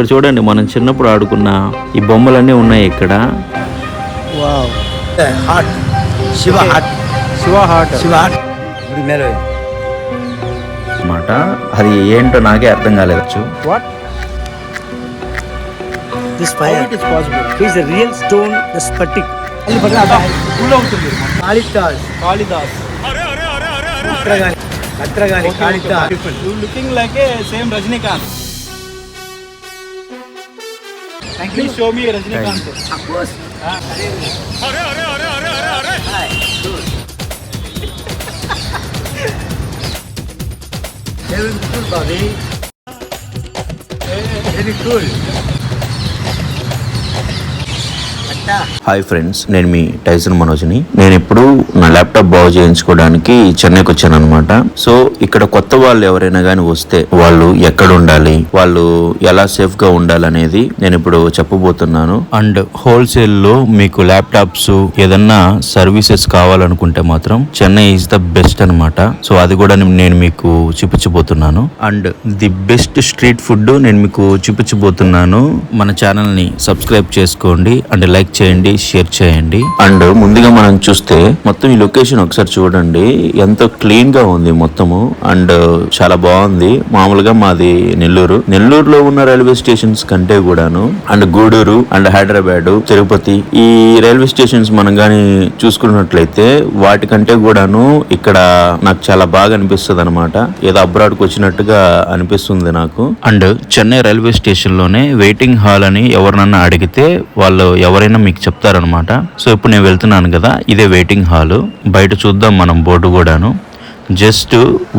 ఇక్కడ చూడండి మనం చిన్నప్పుడు ఆడుకున్న ఈ బొమ్మలన్నీ ఉన్నాయి ఇక్కడ. Wow. Heart Shiva heart Shiva heart Shiva heart గుడి మేల అన్నమాట. అది ఏంటో నాకే అర్థం కాలేదు. స్పటిక్ ఫుల్ అవుతుంది కాళిదాస్ కాళిదాస్ కత్రగాని కత్రగాని Kalidas you looking like a same Rajinikanth please show me Rajinikanth very cool Bobby very cool అట్టా హాయ్ ఫ్రెండ్స్ నేను మీ టైసన్ మనోజ్ని. నేను ఇప్పుడు నా ల్యాప్టాప్ బాగు చేయించుకోవడానికి చెన్నైకి వచ్చాను అనమాట సో ఇక్కడ కొత్త వాళ్ళు ఎవరైనా కానీ వస్తే వాళ్ళు ఎక్కడ ఉండాలి వాళ్ళు ఎలా సేఫ్గా ఉండాలనేది నేను ఇప్పుడు చెప్పబోతున్నాను. అండ్ హోల్సేల్లో మీకు ల్యాప్టాప్స్ ఏదన్నా సర్వీసెస్ కావాలనుకుంటే మాత్రం చెన్నై ఈజ్ ద బెస్ట్ అన్నమాట. సో అది కూడా నేను మీకు చూపించబోతున్నాను. And the best street food నేను మీకు చూపించబోతున్నాను. మన ఛానల్ని సబ్స్క్రైబ్ చేసుకోండి. అండ్ లైక్ చేయండి షేర్ చేయండి. అండ్ ముందుగా మనం చూస్తే మొత్తం ఈ లొకేషన్ ఒకసారి చూడండి. ఎంతో క్లీన్గా ఉంది మొత్తము. అండ్ చాలా బాగుంది. మామూలుగా మాది నెల్లూరు. నెల్లూరులో ఉన్న రైల్వే స్టేషన్స్ కంటే కూడాను అండ్ గూడూరు అండ్ హైదరాబాద్ తిరుపతి ఈ రైల్వే స్టేషన్స్ మనం గాని చూసుకున్నట్లయితే వాటికంటే కూడాను ఇక్కడ నాకు చాలా బాగా అనిపిస్తుంది అనమాట ఏదో అబ్రాడ్కి వచ్చినట్టుగా అనిపిస్తుంది నాకు. అండ్ చెన్నై రైల్వే స్టేషన్లోనే వెయిటింగ్ హాల్ అని ఎవరినన్నా అడిగితే వాళ్ళు ఎవరైనా మీకు చెప్తారనమాట సో ఇప్పుడు నేను వెళ్తున్నాను కదా ఇదే వెయిటింగ్ హాల్ బయట చూద్దాం మనం బోర్డు కూడాను. జస్ట్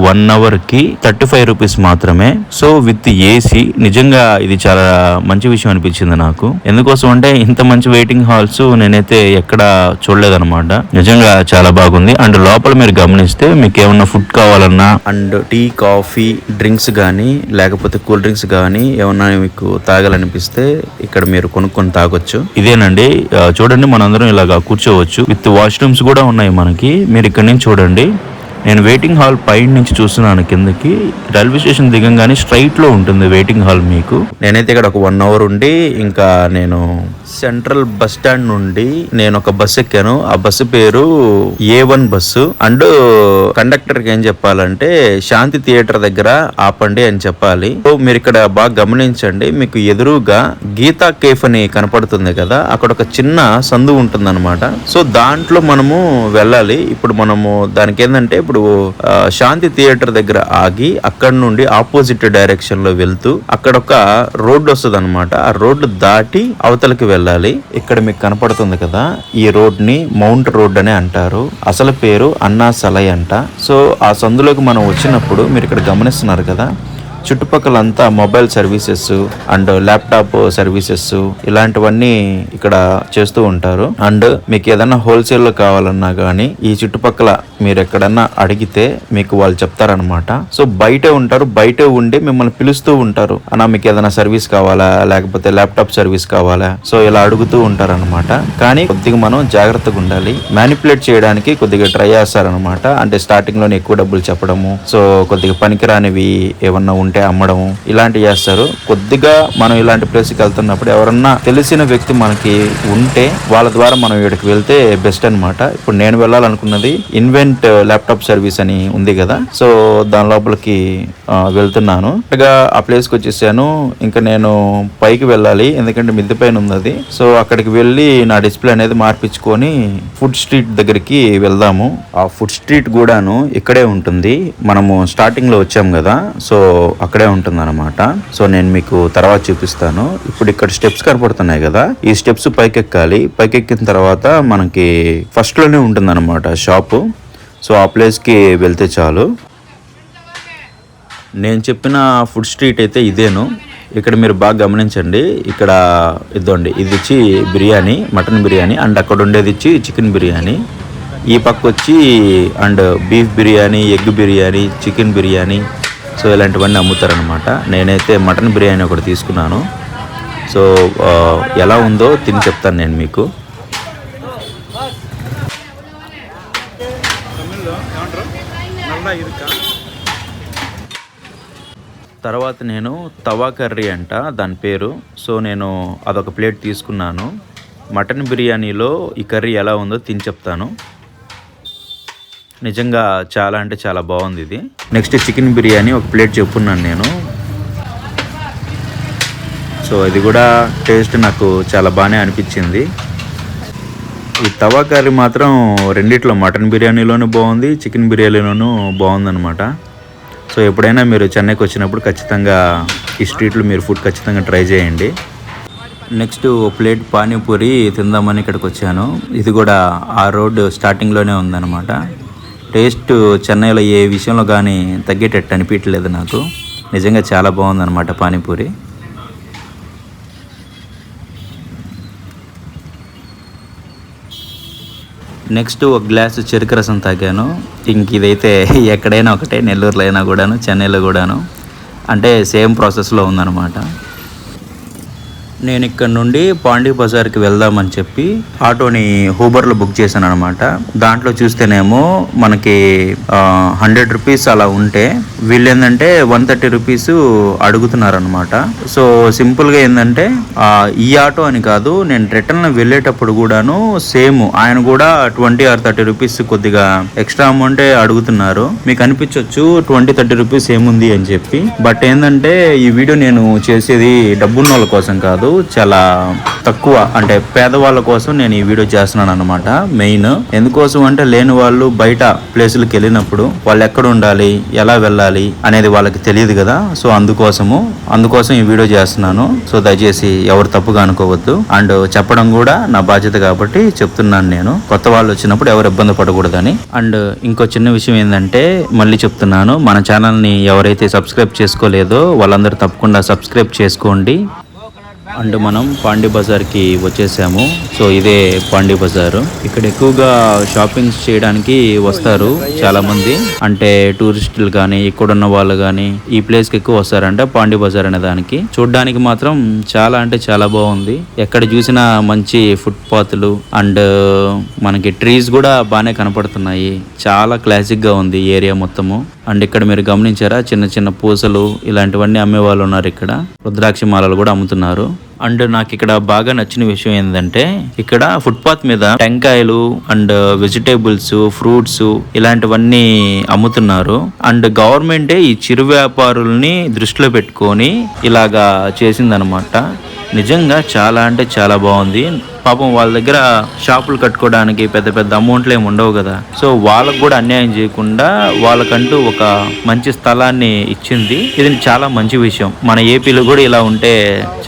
వన్ అవర్కి థర్టీ ఫైవ్ రూపీస్ మాత్రమే. సో విత్ ఏసీ నిజంగా ఇది చాలా మంచి విషయం అనిపించింది నాకు. ఎందుకోసం అంటే ఇంత మంచి వెయిటింగ్ హాల్స్ నేనైతే ఎక్కడ చూడలేదన్నమాట. నిజంగా చాలా బాగుంది. అండ్ లోపల మీరు గమనిస్తే మీకు ఏమన్నా ఫుడ్ కావాలన్నా అండ్ టీ కాఫీ డ్రింక్స్ కానీ లేకపోతే కూల్ డ్రింక్స్ కానీ ఏమన్నా మీకు తాగాలనిపిస్తే ఇక్కడ మీరు కొనుక్కొని తాగొచ్చు. ఇదేనండి. చూడండి మనందరం ఇలాగా కూర్చోవచ్చు. విత్ వాష్రూమ్స్ కూడా ఉన్నాయి మనకి. మీరు ఇక్కడ నుంచి చూడండి. నేను వెయిటింగ్ హాల్ పైన నుంచి చూస్తున్నాను కిందకి. రైల్వే స్టేషన్ దిగంగానే స్ట్రైట్లో ఉంటుంది వెయిటింగ్ హాల్ మీకు. నేనైతే ఇక్కడ ఒక వన్ అవర్ ఉండి ఇంకా నేను సెంట్రల్ బస్ స్టాండ్ నుండి నేను ఒక బస్ ఎక్కాను. ఆ బస్సు పేరు ఏ వన్ బస్సు అండ్ కండక్టర్కి ఏం చెప్పాలంటే శాంతి థియేటర్ దగ్గర ఆపండి అని చెప్పాలి. సో మీరు ఇక్కడ బాగా గమనించండి. మీకు ఎదురుగా గీతా కేఫ్ అని కనపడుతుంది కదా అక్కడ ఒక చిన్న సందు ఉంటుందన్నమాట. సో దాంట్లో మనము వెళ్ళాలి. ఇప్పుడు మనము దానికి ఏంటంటే ఇప్పుడు శాంతి థియేటర్ దగ్గర ఆగి అక్కడ నుండి ఆపోజిట్ డైరెక్షన్లో వెళ్తూ అక్కడ ఒక రోడ్డు వస్తుంది అనమాట ఆ రోడ్డు దాటి అవతలకి వెళ్ళాలి ఇక్కడ మీకు కనపడుతుంది కదా ఈ రోడ్ని మౌంట్ రోడ్ అని అంటారు. అసలు పేరు అన్నా సలై అంట. సో ఆ సందులోకి మనం వచ్చినప్పుడు మీరు ఇక్కడ గమనిస్తున్నారు కదా చుట్టుపక్కలంతా mobile services and laptop services ఇలాంటివన్నీ ఇక్కడ చేస్తూ ఉంటారు. అండ్ మీకు ఏదైనా హోల్సేల్లో కావాలన్నా కానీ ఈ చుట్టుపక్కల మీరు ఎక్కడన్నా అడిగితే మీకు వాళ్ళు చెప్తారనమాట సో బయటే ఉంటారు బయటే ఉండి మిమ్మల్ని పిలుస్తూ ఉంటారు. అన్న మీకు ఏదైనా సర్వీస్ కావాలా లేకపోతే ల్యాప్టాప్ సర్వీస్ కావాలా? సో ఇలా అడుగుతూ ఉంటారు అనమాట కానీ కొద్దిగా మనం జాగ్రత్తగా ఉండాలి. మ్యానిపులేట్ చేయడానికి కొద్దిగా ట్రై చేస్తారనమాట అంటే స్టార్టింగ్లోనే ఎక్కువ డబ్బులు చెప్పడము సో కొద్దిగా పనికిరానివి ఏమన్నా ఉంటే అమ్మడము ఇలాంటివి చేస్తారు. కొద్దిగా మనం ఇలాంటి ప్లేస్కి వెళ్తున్నప్పుడు ఎవరన్నా తెలిసిన వ్యక్తి మనకి ఉంటే వాళ్ళ ద్వారా మనం ఇక్కడికి వెళ్తే బెస్ట్ అన్నమాట. ఇప్పుడు నేను వెళ్ళాలనుకున్నది ఇన్వెంట్ ల్యాప్టాప్ సర్వీస్ అని ఉంది కదా. సో దాని లోపలికి వెళ్తున్నాను. ఆ ప్లేస్కి వచ్చేసాను. ఇంకా నేను పైకి వెళ్ళాలి ఎందుకంటే మిద్దె పైన ఉంది అది సో అక్కడికి వెళ్ళి నా డిస్ప్లే అనేది మార్పించుకొని ఫుడ్ స్ట్రీట్ దగ్గరికి వెళ్దాము. ఆ ఫుడ్ స్ట్రీట్ కూడాను ఇక్కడే ఉంటుంది. మనము స్టార్టింగ్లో వచ్చాము కదా. సో అక్కడే ఉంటుంది అనమాట సో నేను మీకు తర్వాత చూపిస్తాను. ఇప్పుడు ఇక్కడ స్టెప్స్ కనపడుతున్నాయి కదా? ఈ స్టెప్స్ పైకెక్కాలి. పైకెక్కిన తర్వాత మనకి ఫస్ట్లోనే ఉంటుంది అనమాట షాపు. సో ఆ ప్లేస్కి వెళ్తే చాలు. నేను చెప్పిన ఫుడ్ స్ట్రీట్ అయితే ఇదేను. ఇక్కడ మీరు బాగా గమనించండి. ఇక్కడ ఇదండి ఇది వచ్చి బిర్యానీ మటన్ బిర్యానీ అండ్ అక్కడ ఉండేది ఇచ్చి చికెన్ బిర్యానీ. ఈ పక్క వచ్చి and beef biryani egg biryani chicken biryani so ఇలాంటివన్నీ అమ్ముతారనమాట నేనైతే మటన్ బిర్యానీ ఒకటి తీసుకున్నాను. సో ఎలా ఉందో తిని చెప్తాను నేను మీకు. తర్వాత నేను తవా కర్రీ అంట దాని పేరు. సో నేను అదొక ప్లేట్ తీసుకున్నాను. మటన్ బిర్యానీలో ఈ కర్రీ ఎలా ఉందో తిని చెప్తాను. నిజంగా చాలా అంటే చాలా బాగుంది ఇది. నెక్స్ట్ చికెన్ బిర్యానీ ఒక ప్లేట్ చెప్పున్నాను నేను. సో ఇది కూడా టేస్ట్ నాకు చాలా బాగానే అనిపించింది. ఈ తవా కర్రీ మాత్రం రెండిట్లో మటన్ బిర్యానీలోనూ బాగుంది చికెన్ బిర్యానీలోనూ బాగుందన్నమాట. సో ఎప్పుడైనా మీరు చెన్నైకి వచ్చినప్పుడు ఖచ్చితంగా ఈ స్ట్రీట్లో మీరు ఫుడ్ ఖచ్చితంగా ట్రై చేయండి. నెక్స్ట్ ప్లేట్ పానీపూరి తిందామని ఇక్కడికి వచ్చాను. ఇది కూడా ఆ రోడ్ స్టార్టింగ్లోనే ఉందన్నమాట. టేస్ట్ చెన్నైలో ఏ విషయంలో కానీ తగ్గేటట్టు అనిపించలేదు నాకు. నిజంగా చాలా బాగుందన్నమాట పానీపూరి. నెక్స్ట్ ఒక గ్లాస్ చెరుకు రసం తాగాను. ఇంక ఇదైతే ఎక్కడైనా ఒకటే నెల్లూరులో అయినా కూడాను చెన్నైలో కూడాను. అంటే సేమ్ ప్రాసెస్లో ఉందన్నమాట. నేను ఇక్కడ నుండి పాండీ బజార్కి వెళ్దామని చెప్పి ఆటోని హూబర్లో బుక్ చేశాను అనమాట దాంట్లో చూస్తేనేమో మనకి హండ్రెడ్ రూపీస్ అలా ఉంటే వీళ్ళు ఏంటంటే వన్ థర్టీ రూపీస్ అడుగుతున్నారు అనమాట సో సింపుల్గా ఏంటంటే ఈ ఆటో అని కాదు నేను రిటర్న్ వెళ్ళేటప్పుడు కూడాను సేమ్ ఆయన కూడా ట్వంటీ ఆర్ థర్టీ రూపీస్ కొద్దిగా ఎక్స్ట్రా అమౌంటే అడుగుతున్నారు. మీకు అనిపించవచ్చు ట్వంటీ థర్టీ రూపీస్ ఏముంది అని చెప్పి. బట్ ఏంటంటే ఈ వీడియో నేను చేసేది డబ్బున్న వాళ్ళ కోసం కాదు చాలా తక్కువ అంటే పేదవాళ్ళ కోసం నేను ఈ వీడియో చేస్తున్నాను అనమాట మెయిన్. ఎందుకోసం అంటే లేని వాళ్ళు బయట ప్లేసులకు వెళ్ళినప్పుడు వాళ్ళు ఎక్కడ ఉండాలి ఎలా వెళ్ళాలి అనేది వాళ్ళకి తెలియదు కదా. సో అందుకోసము అందుకోసం ఈ వీడియో చేస్తున్నాను. సో దయచేసి ఎవరు తప్పుగా అనుకోవద్దు. అండ్ చెప్పడం కూడా నా బాధ్యత కాబట్టి చెప్తున్నాను నేను. కొత్త వాళ్ళు వచ్చినప్పుడు ఎవరు ఇబ్బంది పడకూడదని. అండ్ ఇంకో చిన్న విషయం ఏంటంటే మళ్ళీ చెప్తున్నాను మన ఛానల్ని ఎవరైతే సబ్స్క్రైబ్ చేసుకోలేదో వాళ్ళందరూ తప్పకుండా సబ్స్క్రైబ్ చేసుకోండి. అండ్ మనం పాండి బజార్కి వచ్చేసాము. సో ఇదే పాండి బజారు. ఇక్కడ ఎక్కువగా షాపింగ్స్ చేయడానికి వస్తారు చాలా మంది అంటే టూరిస్టులు కానీ ఇక్కడ ఉన్న వాళ్ళు కానీ ఈ ప్లేస్కి ఎక్కువ వస్తారంట పాండి బజార్ అనే దానికి. చూడడానికి మాత్రం చాలా అంటే చాలా బాగుంది. ఎక్కడ చూసినా మంచి ఫుట్ పాత్లు అండ్ మనకి ట్రీస్ కూడా బాగానే కనపడుతున్నాయి. చాలా క్లాసిక్గా ఉంది ఏరియా మొత్తము. అండ్ ఇక్కడ మీరు గమనించారా? చిన్న చిన్న పూసలు ఇలాంటివన్నీ అమ్మే వాళ్ళు ఉన్నారు ఇక్కడ. రుద్రాక్ష మాలలు కూడా అమ్ముతున్నారు. అండ్ నాకు ఇక్కడ బాగా నచ్చిన విషయం ఏంటంటే ఇక్కడ ఫుట్పాత్ మీద టెంకాయలు అండ్ వెజిటేబుల్స్ ఫ్రూట్స్ ఇలాంటివన్నీ అమ్ముతున్నారు. అండ్ గవర్నమెంటే ఈ చిరు వ్యాపారుల్ని దృష్టిలో పెట్టుకొని ఇలాగా చేసిందనమాట. నిజంగా చాలా అంటే చాలా బాగుంది. పాపం వాళ్ళ దగ్గర షాపులు కట్టుకోవడానికి పెద్ద పెద్ద అమౌంట్లు ఏమి ఉండవు కదా. సో వాళ్ళకు కూడా అన్యాయం చేయకుండా వాళ్ళకంటూ ఒక మంచి స్థలాన్ని ఇచ్చింది. ఇది చాలా మంచి విషయం. మన ఏపీలో కూడా ఇలా ఉంటే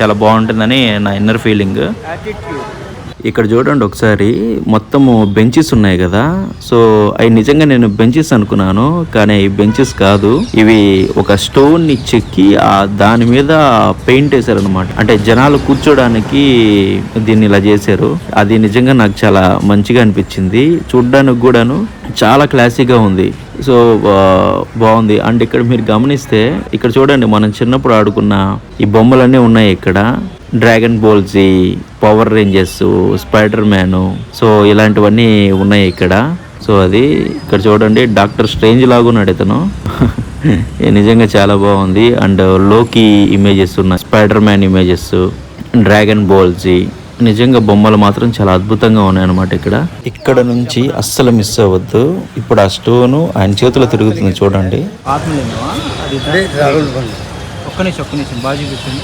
చాలా బాగుంటుందని నా ఇన్నర్ ఫీలింగ్ ఇక్కడ చూడండి ఒకసారి మొత్తము బెంచెస్ ఉన్నాయి కదా. సో అవి నిజంగా నేను బెంచెస్ అనుకున్నాను కానీ ఈ బెంచెస్ కాదు. ఇవి ఒక స్టోన్ని చెక్కి ఆ దాని మీద పెయింట్ వేశారనమాట అంటే జనాలు కూర్చోడానికి దీన్ని ఇలా చేశారు. అది నిజంగా నాకు చాలా మంచిగా అనిపించింది. చూడ్డానికి కూడాను చాలా క్లాసీగా ఉంది. సో బాగుంది. అండ్ ఇక్కడ మీరు గమనిస్తే ఇక్కడ చూడండి మనం చిన్నప్పుడు ఆడుకున్న ఈ బొమ్మలన్నీ ఉన్నాయి ఇక్కడ. Dragon Balls Power Rangers Spider Man so ఇలాంటివన్నీ ఉన్నాయి ఇక్కడ. సో అది ఇక్కడ చూడండి డాక్టర్ స్ట్రేంజ్ లాగున్నాడు ఇతను. నిజంగా చాలా బాగుంది. అండ్లోకి ఇమేజెస్ ఉన్నాయి Spider Man images Dragon Balls నిజంగా బొమ్మలు మాత్రం చాలా అద్భుతంగా ఉన్నాయి అనమాట ఇక్కడ. ఇక్కడ నుంచి అస్సలు మిస్ అవ్వద్దు. ఇప్పుడు ఆ స్టోను ఆయన చేతిలో తిరుగుతుంది చూడండి. ఒక్క నిమిషం ఒక్క నిమిషం బాగా చూపించండి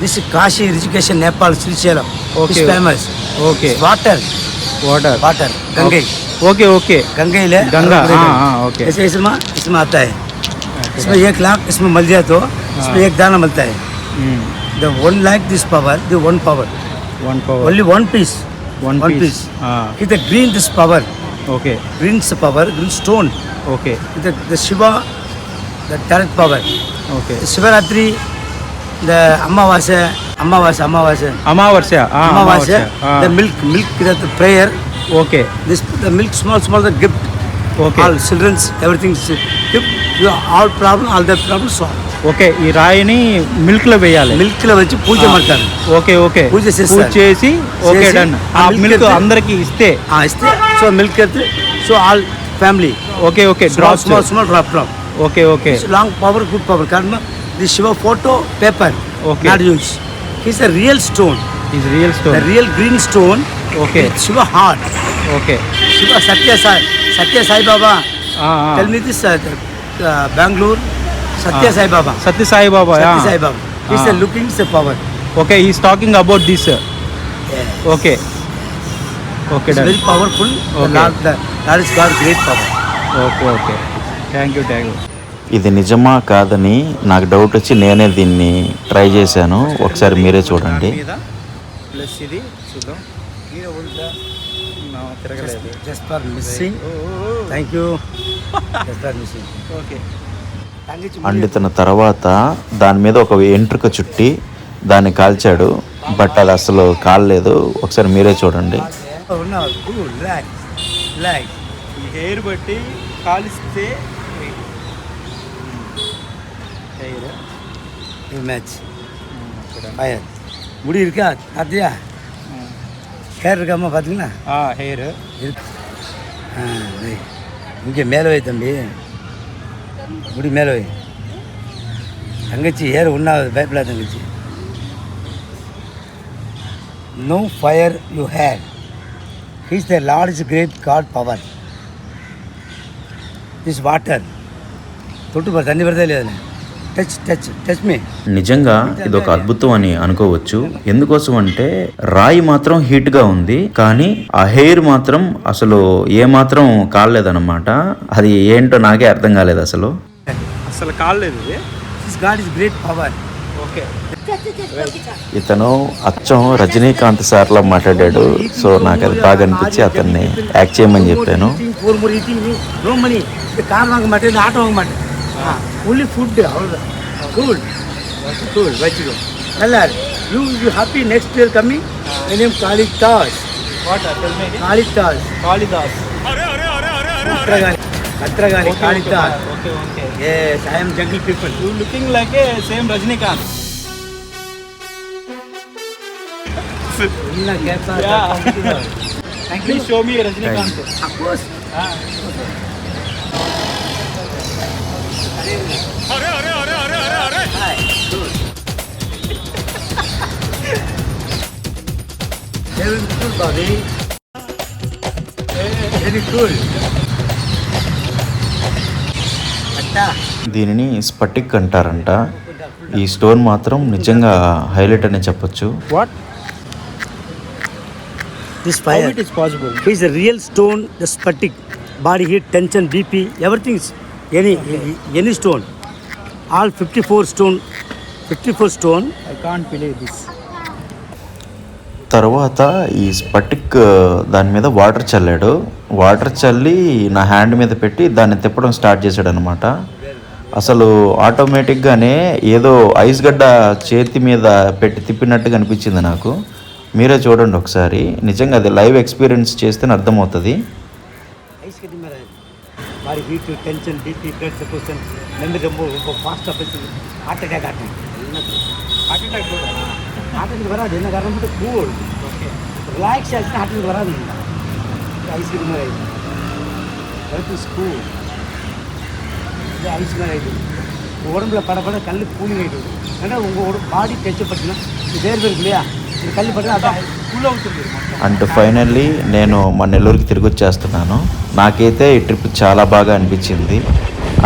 this Kashi Rijikesha, Nepal Srisailam okay famous okay water water water water. Okay okay Ganga ही गंगा हाँ हाँ ओके ऐसे इसमें इसमें आता है इसमें एक लाख इसमें मिल जाए तो इसमें एक दाना मिलता है the one lakh this power the one power one power only one piece one one piece it the green this power okay green power green stone okay it the Shiva the direct power okay Shivaratri இந்த அமாவாசை அமாவாசை அமாவாசை அமாவாசை. அமாவாசை இந்த milk milk இந்த prayer okay. This the milk small small the gift okay all childrens everything you all problem all the problem solve okay ఈ రాయిని మిల్క్లో వేయాలి మిల్క్లో వచ్చి పూజ పడతారు ఓకే ఓకే పూజ పూజ చేసి ఓకే డన్ ఆ మిల్క్ అందరికి ఇస్తే. ఆ ఇస్తే. సో మిల్క్ అయితే so all family okay okay. Drop small small drop drop okay okay. Long power good power కారణం the Shiva photo paper Okay. Not use is the real stone ఇది real the stone real green stone Okay. Shiva heart okay Shiva Satya Sai Satya Sai Baba ఆ, ఆ. Tell me this Bengaluru Satya Ah. Sai Baba Satya Sai Baba Satya Sai Baba is the Ah. Looking the power okay is talking about this okay okay done very powerful Okay. That is God great power okay okay thank you thank you ఇది నిజమా కాదని నాకు doubt వచ్చి నేనే దీన్ని try చేశాను. ఒకసారి మీరే చూడండి. ప్లస్ ఇది చూద్దాం. నా తిరగలేదు. Just for missing thank you just for missing okay అండిన తర్వాత దాని మీద ఒక ఎంట్రుక చుట్టి దాన్ని కాల్చాడు. బట్ అది అసలు కాలలేదు. ఒకసారి మీరే చూడండి. హెయిర్ బట్టి కాలిస్తే டயரு மேட்ச் டயர் முடி இருக்கா? பார்த்தியா? ஹேர் இருக்காமா பார்த்தீங்களா ஆ ஹேரு இருக்கு. ஆ இங்கே மேலே வை தம்பி. முடி மேலே வை. தங்கச்சி ஹேர் ஒன்றாவது பயப்படா தங்கச்சி. No fire you here he's the large great God power is water தொட்டு பாரு தண்ணி வருதா இல்லையா அதில்? Touch touch touch me. నిజంగా ఇది ఒక అద్భుతం అని అనుకోవచ్చు. ఎందుకోసం అంటే రాయి మాత్రం హీట్గా ఉంది కానీ ఆ హెయిర్ మాత్రం అసలు ఏ మాత్రం కాలేదన్నమాట అది ఏంటో నాకే అర్థం కాలేదు అసలు. అసలు కాలేదు God is great power okay. ఇతను అచ్చం రజనీకాంత్ సార్ లా మాట్లాడాడు. సో నాకు అది బాగా అనిపించి అతన్ని యాక్ట్ చేయమని చెప్పాను. only food day all the good good vegetable hello you will be happy next year coming only food அவ்வளோதான் கூல் கூல் வச்சுக்கோ நல்லா இருக்கு are are are are are கம்மி name Kalidas Kalidas okay Bhadrakali Kalidas okay okay yes I am jungle people you looking like a same thank you show me show of course ha కేసా please show me Rajinikanth of course Very cool, Bobby. Very cool. అట్టా. దీనిని స్పటిక్ అంటారంట. ఈ stone మాత్రం నిజంగా highlight అని చెప్పొచ్చు. What this how fire it is possible is the real stone the స్పటిక్ body heat tension BP everything any any stone. All fifty four stone fifty four stone. I can't believe this తర్వాత ఈ స్పటిక్ దాని మీద water చల్లాడు. Water చల్లి నా hand మీద పెట్టి దాన్ని తిప్పడం స్టార్ట్ చేశాడు అనమాట అసలు ఆటోమేటిక్గానే ఏదో ఐస్ గడ్డ చేతి మీద పెట్టి తిప్పినట్టుగా అనిపించింది నాకు. మీరే చూడండి ఒకసారి. నిజంగా అది లైవ్ ఎక్స్పీరియన్స్ చేస్తేనే అర్థమవుతుంది. மாதிரி வீட்டு டென்ஷன் பிபி பிளட் சர்க்குலேஷன் எல்லாமே ரொம்ப ரொம்ப ஃபாஸ்ட்டாக போய் ஹார்ட் அட்டாக் ஆட்டேன் ஹார்ட் அட்டாக் ஹார்ட் அட்டாக் வராது. என்ன காரணம்? மட்டும் கூல் ஓகே ரிலாக்ஸ் ஆச்சுன்னா ஹார்ட் அட்டாக் வராது. ஐஸ்கிரீம் மாதிரி ஆயிடுது. ஹெல்த் இஸ் கூல் இது ஐஸ் மாதிரி ஆயிடுது. உடம்புல படப்பட கல் கூலிங் ஆகிடுது ஏன்னா உங்கள் பாடி டச்சு பார்த்தீங்கன்னா வேர்வை இருக்கு இல்லையா? கல் பார்த்தீங்கன்னா அதான் అండ్ ఫైనల్లీ నేను మా నెల్లూరుకి తిరిగి వచ్చేస్తున్నాను. నాకైతే ఈ ట్రిప్ చాలా బాగా అనిపించింది.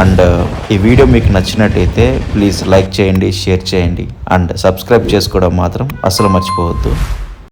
అండ్ uh, ఈ వీడియో మీకు నచ్చినట్టయితే ప్లీజ్ లైక్ చేయండి షేర్ చేయండి. అండ్ సబ్స్క్రైబ్ చేసుకోవడం మాత్రం అసలు మర్చిపోవద్దు.